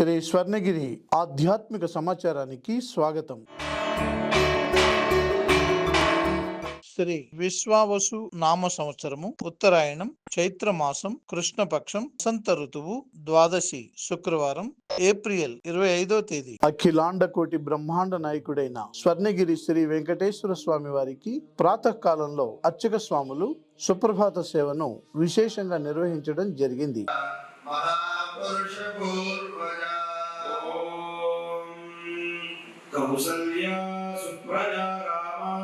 శ్రీ స్వర్ణగిరి ఆధ్యాత్మిక సమాచారానికి స్వాగతం. శ్రీ విశ్వావసు నామ సంవత్సరము ఉత్తరాయణం చైత్రమాసం కృష్ణపక్షం వసంత ఋతువు ద్వాదశి శుక్రవారం ఏప్రిల్ ఇరవై ఐదో తేదీ. అఖిలాండ కోటి బ్రహ్మాండ నాయకుడైన స్వర్ణగిరి శ్రీ వెంకటేశ్వర స్వామి వారికి ప్రాతకాలంలో అర్చక స్వాములు సుప్రభాత సేవను విశేషంగా నిర్వహించడం జరిగింది. కౌసల్యా సుప్రజా రామా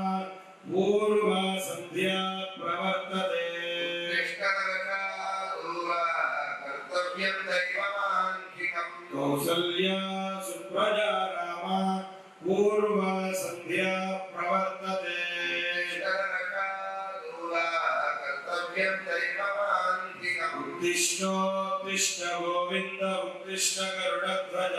పూర్వా సంధ్యా ప్రవర్తతే కౌసల్యా సుప్రజా రామా పూర్వా సంధ్యా ప్రవర్తతే ఉత్తిష్టో ఉత్తిష్ట గోవింద ఉత్తిష్ట గరుడధ్వజ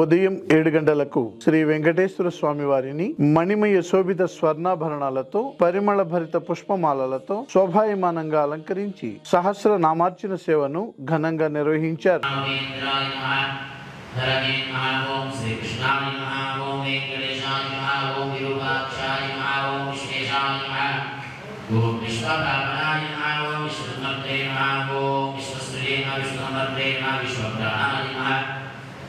ఉదయం ఏడు గంటలకు శ్రీ వెంకటేశ్వర స్వామి వారిని మణిమయ శోభిత స్వర్ణాభరణాలతో పరిమళ భరిత పుష్పమాలలతో శోభాయమానంగా అలంకరించి సహస్ర నామార్చన సేవను ఘనంగా నిర్వహించారు. విశ్వప్రాణాయ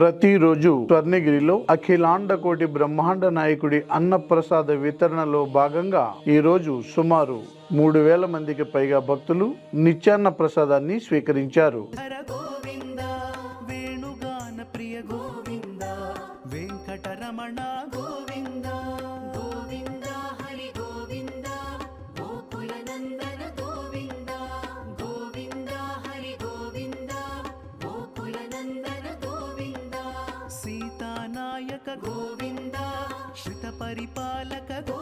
ప్రతిరోజు స్వర్ణగిరిలో అఖిలాండ కోటి బ్రహ్మాండ నాయకుడి అన్నప్రసాద వితరణలో భాగంగా ఈరోజు సుమారు మూడు వేల మందికి పైగా భక్తులు నిత్యాన్న ప్రసాదాన్ని స్వీకరించారు. వెంకటరమణ పరిపాలక గో